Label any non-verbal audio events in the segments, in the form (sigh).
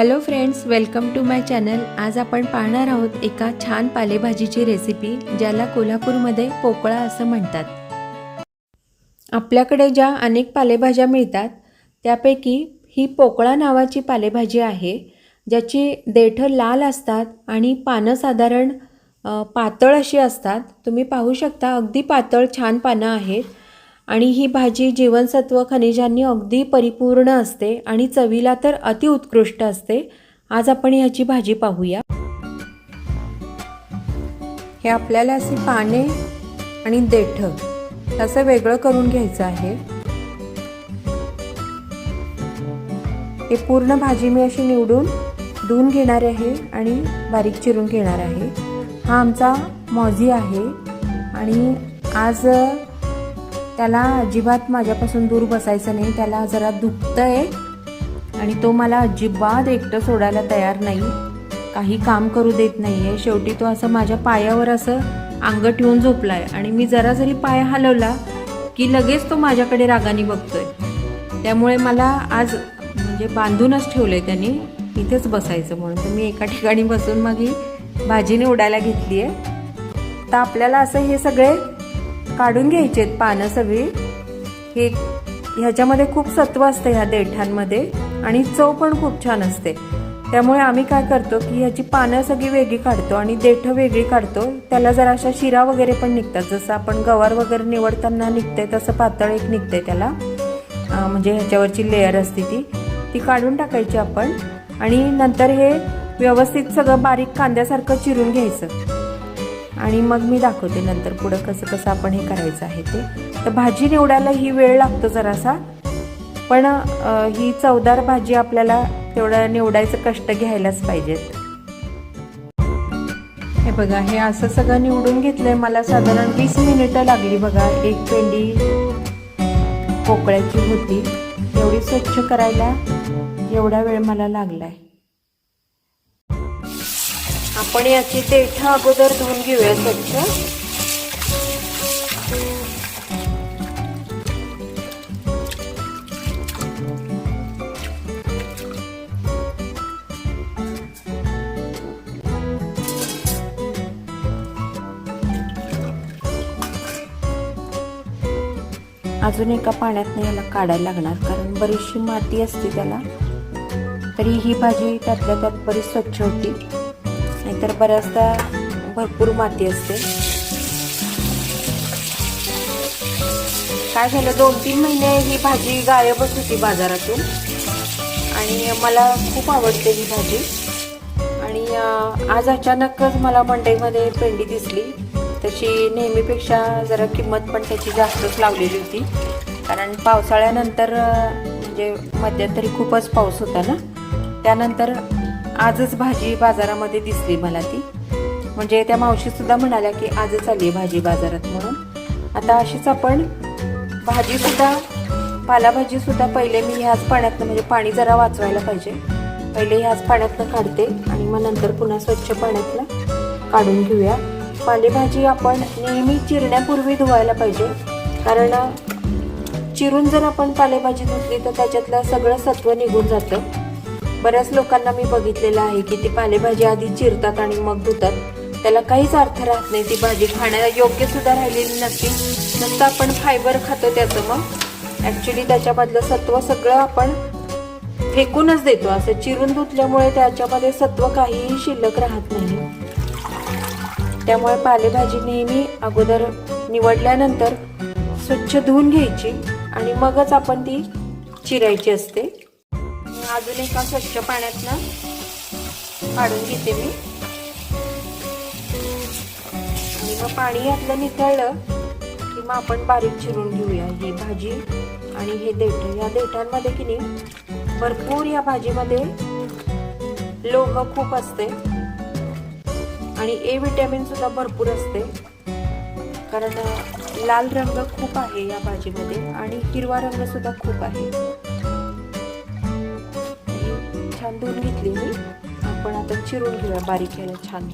Hello friends welcome to my channel आज आपण पाहणार आहोत एका छान पालेभाजीची रेसिपी ज्याला कोल्हापूरमध्ये पोकळा असं म्हणतात. आपल्याकडे ज्या अनेक पालेभाज्या मिळतात त्यापैकी ही पोकळा नावाची पालेभाजी आहे ज्याची देठं लाल असतात आणि पानं साधारण पातळ अशी असतात. तुम्ही पाहू शकता अगदी पातळ छान पानं आहेत. आणि ही भाजी जीवनसत्व खनिजांनी अगदी परिपूर्ण असते आणि चवीला तर अतिउत्कृष्ट असते. आज आपण ह्याची भाजी पाहूया. हे आपल्याला असे पाने आणि देठ असं वेगळं करून घ्यायचं आहे. हे पूर्ण भाजी मी अशी निवडून धुवून घेणार आहे आणि बारीक चिरून घेणार आहे. हा आमचा मॉझी आहे आणि आज त्याला अजिबात माझ्यापासून दूर बसायचं नाही. त्याला जरा दुखतं आहे आणि तो मला अजिबात एकटं सोडायला तयार नाही. काही काम करू देत नाही आहे शेवटी तो असं माझ्या पायावर असं अंग ठेवून झोपला आहे आणि मी जरा जरी पाय हलवला की लगेच तो माझ्याकडे रागाने बघतोय. त्यामुळे मला आज म्हणजे बांधूनच ठेवलं आहे त्यांनी. इथेच बसायचं म्हणून. तर मी एका ठिकाणी बसून मग ही भाजी निवडायला घेतली आहे तर आपल्याला असं हे सगळे काढून घ्यायचे आहेत पानं सगळी. हे ह्याच्यामध्ये खूप सत्व असतं ह्या देठांमध्ये आणि चव पण खूप छान असते. त्यामुळे आम्ही काय करतो की ह्याची पानं सगळी वेगळी काढतो आणि देठं वेगळी काढतो. त्याला जरा अशा शिरा वगैरे पण निघतात. जसं आपण गवार वगैरे निवडताना निघते तसं पातळ एक निघते त्याला. म्हणजे ह्याच्यावरची लेअर असते ती. ती काढून टाकायची आपण. आणि नंतर हे व्यवस्थित सगळं बारीक कांद्यासारखं चिरून घ्यायचं. आणि मग मी दाखवते नंतर पुढं कसं कसं आपण हे करायचं आहे ते. तर भाजी निवडायला ही वेळ लागतो जरासा. पण ही चवदार भाजी आपल्याला तेवढं निवडायचं कष्ट घ्यायलाच पाहिजेत. हे बघा हे असं सगळं निवडून घेतलंय. मला साधारण वीस मिनिटं लागली बघा. एक पेंडी पोकळ्याची होती. एवढी स्वच्छ करायला एवढा वेळ मला लागलाय. आपण याची देठ अगोदर धुवून घेऊया स्वच्छ. अजून एका पाण्यातनं याला काढायला लागणार कारण बरीचशी माती असते त्याला. तरी ही भाजी त्यातल्या त्यात बरीच स्वच्छ होती. तर बऱ्याचदा भरपूर माती असते. काय झालं? दोन तीन महिने ही भाजी गायबच होती बाजारातून. आणि मला खूप आवडते ही भाजी. आणि आज अचानकच मला मंडईमध्ये पेंडी दिसली. तशी नेहमीपेक्षा जरा किंमत पण त्याची जास्तच लावलेली होती. कारण पावसाळ्यानंतर म्हणजे मध्यंतरी खूपच पाऊस होता ना? त्यानंतर आजच भाजी बाजारामध्ये दिसली मला ती. म्हणजे त्या मावशीसुद्धा म्हणाल्या की आजच आली आहे भाजी बाजारात म्हणून. आता अशीच आपण भाजीसुद्धा पालाभाजीसुद्धा पहिले मी ह्याच पाण्यातनं म्हणजे पाणी जरा वाचवायला पाहिजे. पहिले ह्याच पाण्यातनं काढते आणि मग नंतर पुन्हा स्वच्छ पाण्यातनं काढून घेऊया. पालेभाजी आपण नेहमी चिरण्यापूर्वी धुवायला पाहिजे. कारण चिरून जर आपण पालेभाजी धुतली तर त्याच्यातलं सगळं सत्व निघून जातं. बऱ्याच लोकांना मी बघितलेलं आहे की ती पालेभाजी आधी चिरतात आणि मग धुतात. त्याला काहीच अर्थ राहत नाही. ती भाजी खाण्याला योग्य सुद्धा राहिलेली नसती. नंतर आपण फायबर खातो त्याचं मग. ॲक्च्युली त्याच्यामधलं सत्व सगळं आपण फेकूनच देतो. असं चिरून धुतल्यामुळे त्याच्यामध्ये सत्व काहीही शिल्लक राहत नाही. त्यामुळे पालेभाजी नेहमी अगोदर निवडल्यानंतर स्वच्छ धुवून घ्यायची आणि मगच आपण ती चिरायची असते. अजून एका स्वच्छ पाण्यातनं काढून घेते मी. आणि मग पाणी यातलं निथळलं की मग आपण बारीक चिरून घेऊया ही भाजी आणि हे देठ. या देठांमध्ये की नाही भरपूर या भाजीमध्ये लोह खूप असते. आणि ए विटॅमिन सुद्धा भरपूर असते. कारण लाल रंग खूप आहे या भाजीमध्ये आणि हिरवा रंग सुद्धा खूप आहे. छान धुवून घेतली मी. आपण आता चिरून घेऊया बारीक यायला छान.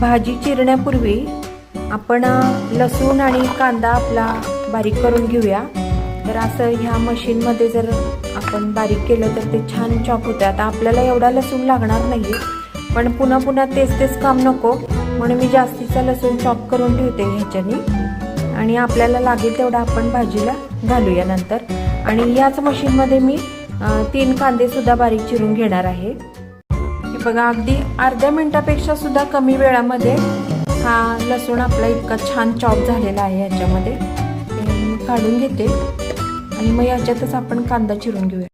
भाजी चिरण्यापूर्वी आपण लसूण आणि कांदा आपला बारीक करून घेऊया. तर असं ह्या मशीनमध्ये जर आपण बारीक केलं तर ते छान चॉप होतं आता आपल्याला एवढा लसूण लागणार नाही पण पुन्हा पुन्हा तेच तेच काम नको. म्हणून मी जास्तीचा लसूण चॉप करून ठेवते ह्याच्यानी. आणि आपल्याला लागेल तेवढा आपण भाजीला घालूया नंतर. आणि याच मशीनमध्ये मी तीन कांदे सुद्धा बारीक चिरून घेणार आहे. हे बघा अगदी अर्ध्या मिनिटापेक्षा सुद्धा कमी वेळामध्ये हा लसूण आपला इतका छान चॉप झालेला आहे याच्यामध्ये. काढून घेते आणि मग याच्यातच आपण कांदा चिरून घेऊया.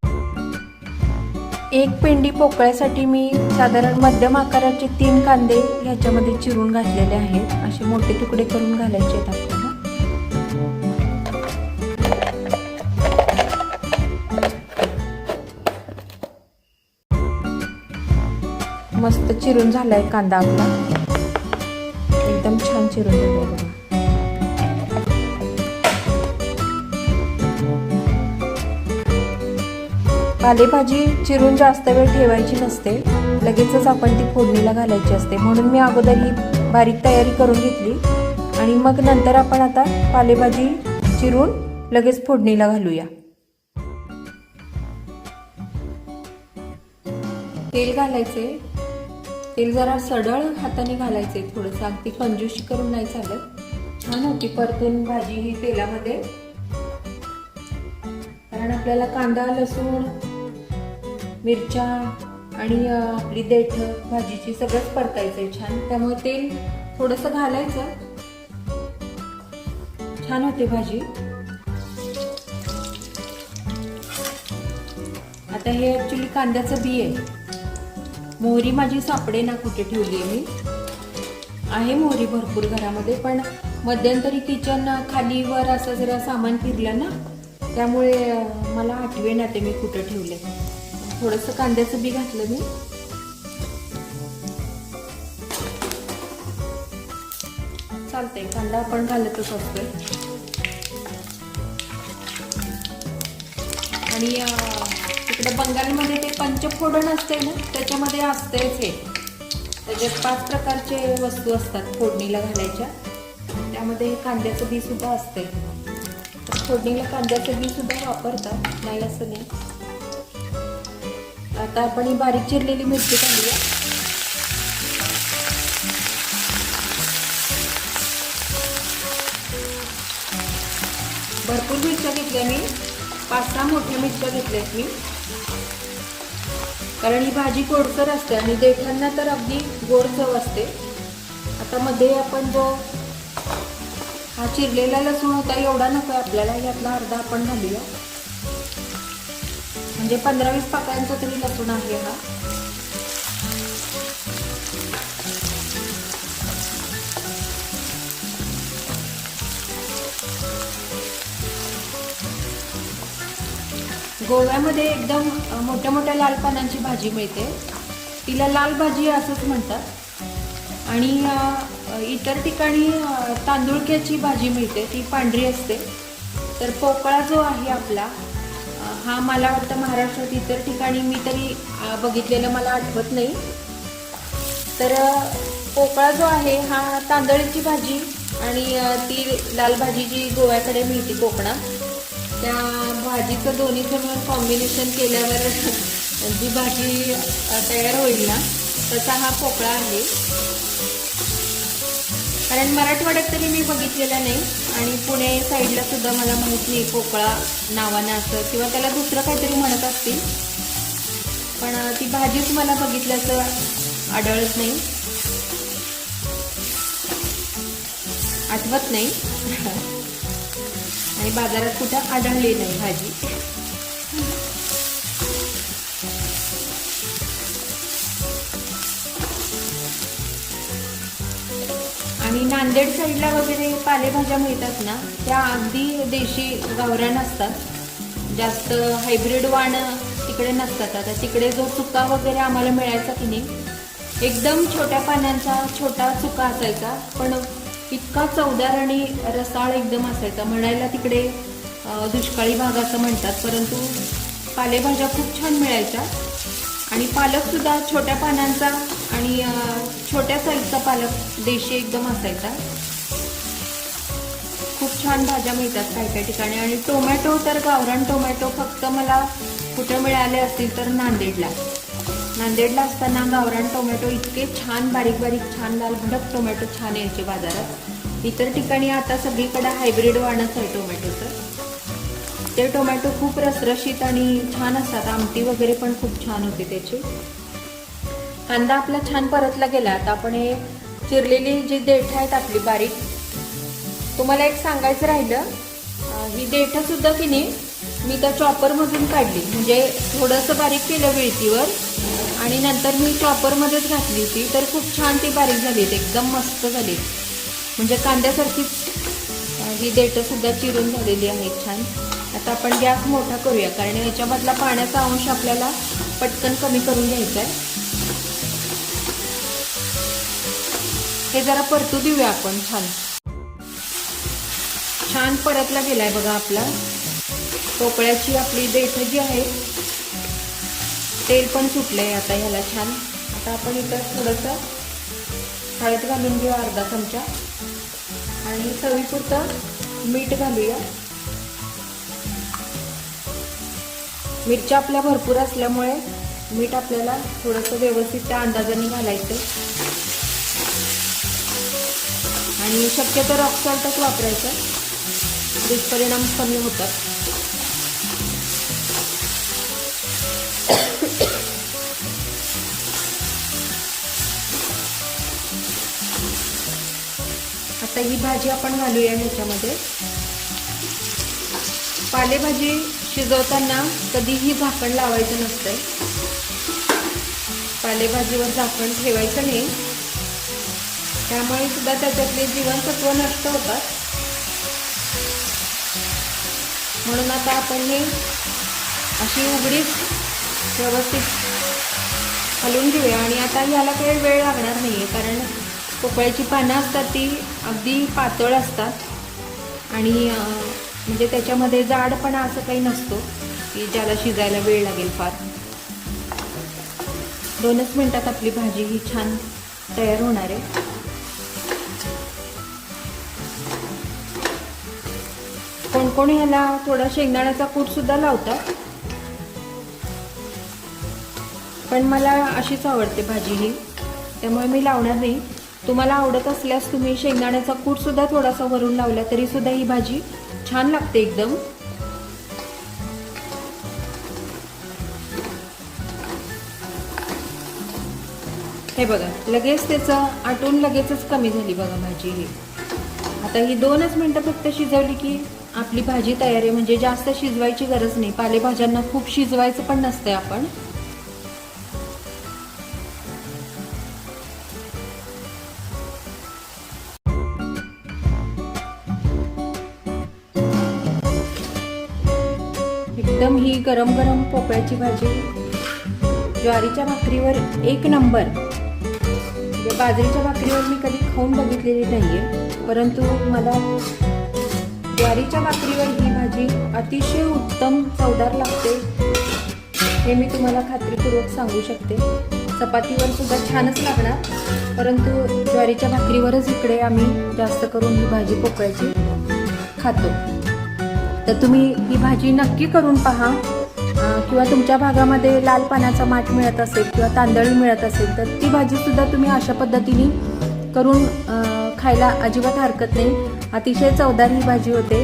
एक पेंडी पोकळ्यासाठी मी साधारण मध्यम आकाराचे तीन कांदे ह्याच्यामध्ये चिरून घातलेले आहेत. असे मोठे तुकडे करून घालायचे आहेत मस्त चिरून झालाय कांदा आपला. एकदम छान चिरून झालाय बघा. पालेभाजी चिरून जास्त वेळ ठेवायची नसते. लगेचच आपण ती फोडणीला घालायची असते. म्हणून मी अगोदर ही बारीक तयारी करून घेतली. आणि मग नंतर आपण आता पालेभाजी चिरून लगेच फोडणीला घालूया. तेल घालायचे तेल जरा सडळ हाताने घालायचे थोडंसं. अगदी कंजूशी करून नाही चालत. छान होती परतून भाजी ही तेलामध्ये. कारण आपल्याला कांदा लसूण मिरच्या आणि आपली देठ भाजीची सगळंच परतायचं आहे छान. त्यामुळे तेल थोडंसं घालायचं. छान होते भाजी. आता हे ऍक्च्युली कांद्याचं बी आहे. मोहरी माझी सापडे ना कुठे ठेवली आहे मी? आहे मोहरी भरपूर घरामध्ये पण मध्यंतरी किचन खाली वर असं जरा सामान फिरलं ना त्यामुळे मला आठवे ना ते मी कुठं ठेवले. थोडंसं कांद्याचं बी घातलं मी. चालतंय कांदा आपण घालतच असतोय. आणि तर बंगालमध्ये ते पंचफोडण असते ना त्याच्यामध्ये असतेच हे. त्याच्यात पाच प्रकारचे वस्तू असतात फोडणीला घालायच्या. त्यामध्ये कांद्याचं बी सुद्धा असते. फोडणीला कांद्याचं बी सुद्धा वापरतात नाही असं नाही. आता आपण ही बारीक चिरलेली मिरची घालूया. भरपूर मिरच्या घेतल्या मी. पाच सहा मोठ्या मिरच्या घेतल्यात मी. कारण ही भाजी गोडसर असते आणि देठांना तर अगदी गोड चव असते. आता मध्ये आपण जो हा चिरलेला लसूण होता एवढा नको आपल्याला यातला अर्धा आपण घालूया. म्हणजे पंधरा वीस पाकळ्यांचा तरी लसूण आहे हा. गोव्यामध्ये एकदम मोठ्या मोठ्या लाल पानांची भाजी मिळते. तिला लाल भाजी असंच म्हणतात. आणि इतर ठिकाणी तांदूळक्याची तांदुळक्याची भाजी मिळते. ती पांढरी असते. तर पोकळा जो आहे आपला हा मला वाटतं महाराष्ट्रात इतर ठिकाणी मी तरी बघितलेलं मला आठवत नाही. तर पोकळा जो आहे हा तांदळीची भाजी आणि ती लाल भाजी जी गोव्याकडे मिळते कोकणात त्या भाजीचं दोन्हीचं मिळून कॉम्बिनेशन केल्यावर (laughs) जी भाजी तयार होईल ना तसा हा पोकळा आहे. कारण मराठवाड्यात तरी मी बघितलेला नाही आणि पुणे साईडला सुद्धा मला माहीत नाही पोकळा नावानं असं किंवा त्याला दुसरं काहीतरी म्हणत असतील. पण ती भाजीच मला बघितल्याचं आढळत नाही. आठवत नाही. (laughs) आणि बाजारात कुठं आढळली नाही भाजी. आणि नांदेड साईडला वगैरे पालेभाज्या मिळतात ना त्या अगदी देशी गावऱ्या नसतात जास्त हायब्रिड वाण तिकडे नसतात. आता तिकडे जो चुका वगैरे आम्हाला मिळायचा की नाही एकदम छोट्या पानांचा छोटा चुका असायचा. पण इतका चवदार आणि रसाळ एकदम असायचा. म्हणायला तिकडे दुष्काळी भाग असं म्हणतात परंतु पालेभाज्या खूप छान मिळायच्या. आणि पालकसुद्धा छोट्या पानांचा आणि छोट्या साईजचा पालक देशी एकदम असायचा. खूप छान भाज्या मिळतात काही काही ठिकाणी. आणि टोमॅटो तर गावरान टोमॅटो फक्त मला कुठं मिळाले असतील तर नांदेडला. नांदेडला असताना गावरान टोमॅटो इतके छान बारीक बारीक छान लाल भडक टोमॅटो छान यायचे बाजारात. इतर ठिकाणी आता सगळीकडे हायब्रिड वाणच आहे टोमॅटोचं. ते टोमॅटो खूप रसरशीत आणि छान असतात. आमटी वगैरे पण खूप छान होते त्याची. कांदा आपला छान परतला गेला. आता आपण हे चिरलेली जी देठ आहेत आपली बारीक तुम्हाला एक सांगायचं राहिलं. ही देठंसुद्धा की नाही मी त्या चॉपरमधून काढली. म्हणजे थोडंसं बारीक केलं विळतीवर आणि नंतर मी चॉपरमध्येच घातली होती. तर खूप छान ती बारीक झाली एकदम मस्त झाली. म्हणजे कांद्यासारखीच ही देठं सुद्धा चिरून झालेली आहेत छान. आता आपण गॅस मोठा करूया कारण याच्यामधला पाण्याचा अंश आपल्याला पटकन कमी करून घ्यायचा आहे. हे जरा परतू देऊया आपण छान. छान परतला गेलाय बघा आपला. पोपळ्याची आपली देठ जी आहे तेल पण सुटलं आहे आता ह्याला छान. आता आपण इथं थोडंसं हळद घालून घेऊ अर्धा चमचा. आणि चवीपुरतं मीठ घालूया. मिरच्या आपल्या भरपूर असल्यामुळे मीठ आपल्याला थोडंसं व्यवस्थित त्या अंदाजाने घालायचं. आणि शक्यतो रॉक सॉल्टच वापरायचं. दुष्परिणाम कमी होतात. आता ही भाजी आपण घालूया ह्याच्यामध्ये. पालेभाजी शिजवताना कधीही झाकण लावायचं नसतंय. पालेभाजीवर झाकण ठेवायचं नाही. त्यामुळे सुद्धा त्याच्यातले जीवनसत्व नष्ट होतात. म्हणून आता आपण हे अशी उघडीच व्यवस्थित घालून घेऊया आणि आता ह्याला काही वेळ लागणार नाही आहे कारण पोपळ्याची पानं असतात ती अगदी पातळ असतात. आणि म्हणजे त्याच्यामध्ये जाडपणा असं काही नसतो की ज्याला शिजायला वेळ लागेल फार. दोनच मिनटात आपली भाजी ही छान तयार होणार आहे. कोण कोण ह्याला थोडा शेंगदाण्याचा कूट सुद्धा लावतात. पण मला अशीच आवडते भाजी ही त्यामुळे मी लावणार नाही. तुम्हाला आवडत असल्यास तुम्ही शेंगदाण्याचा कूटसुद्धा थोडासा वरून लावला तरी सुद्धा ही भाजी छान लागते एकदम. हे बघा लगेच त्याचं आटून लगेचच कमी झाली बघा भाजी ही. आता ही दोनच मिनटं फक्त शिजवली की आपली भाजी तयार आहे म्हणजे जास्त शिजवायची गरज नाही. पालेभाज्यांना खूप शिजवायचं पण नसतंय आपण. एकदम ही गरम गरम पोकळ्याची भाजी. ज्वारीच्या भाकरीवर एक नंबर. म्हणजे बाजरीच्या भाकरीवर मी कधी खाऊन बघितलेली नाही आहे परंतु मला ज्वारीच्या भाकरीवर ही भाजी अतिशय उत्तम चवदार लागते. हे मी तुम्हाला खात्रीपूर्वक सांगू शकते. चपातीवर सुद्धा छानच लागणार. परंतु ज्वारीच्या भाकरीवरच इकडे आम्ही जास्त करून ही भाजी पोकळ्याची खातो. तर तुम्ही ही भाजी नक्की करून पहा. किंवा तुमच्या भागामध्ये लाल पानाचा माठ मिळत असेल किंवा तांदळी मिळत असेल तर ती भाजीसुद्धा तुम्ही अशा पद्धतीने करून खायला अजिबात हरकत नाही. अतिशय चवदार ही भाजी होते.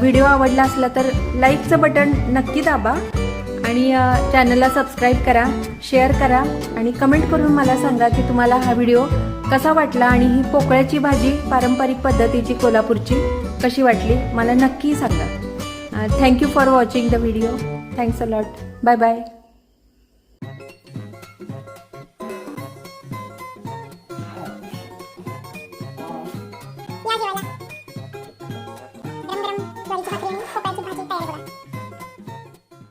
व्हिडिओ आवडला असला तर लाईकचं बटन नक्की दाबा आणि चॅनलला सबस्क्राईब करा शेअर करा आणि कमेंट करून मला सांगा की तुम्हाला हा व्हिडिओ कसा वाटला आणि ही पोकळ्याची भाजी पारंपरिक पद्धतीची कोल्हापूरची कशी वाटली मला नक्की सांगा. Uh, thank you for watching the video. Thanks a lot. Bye bye.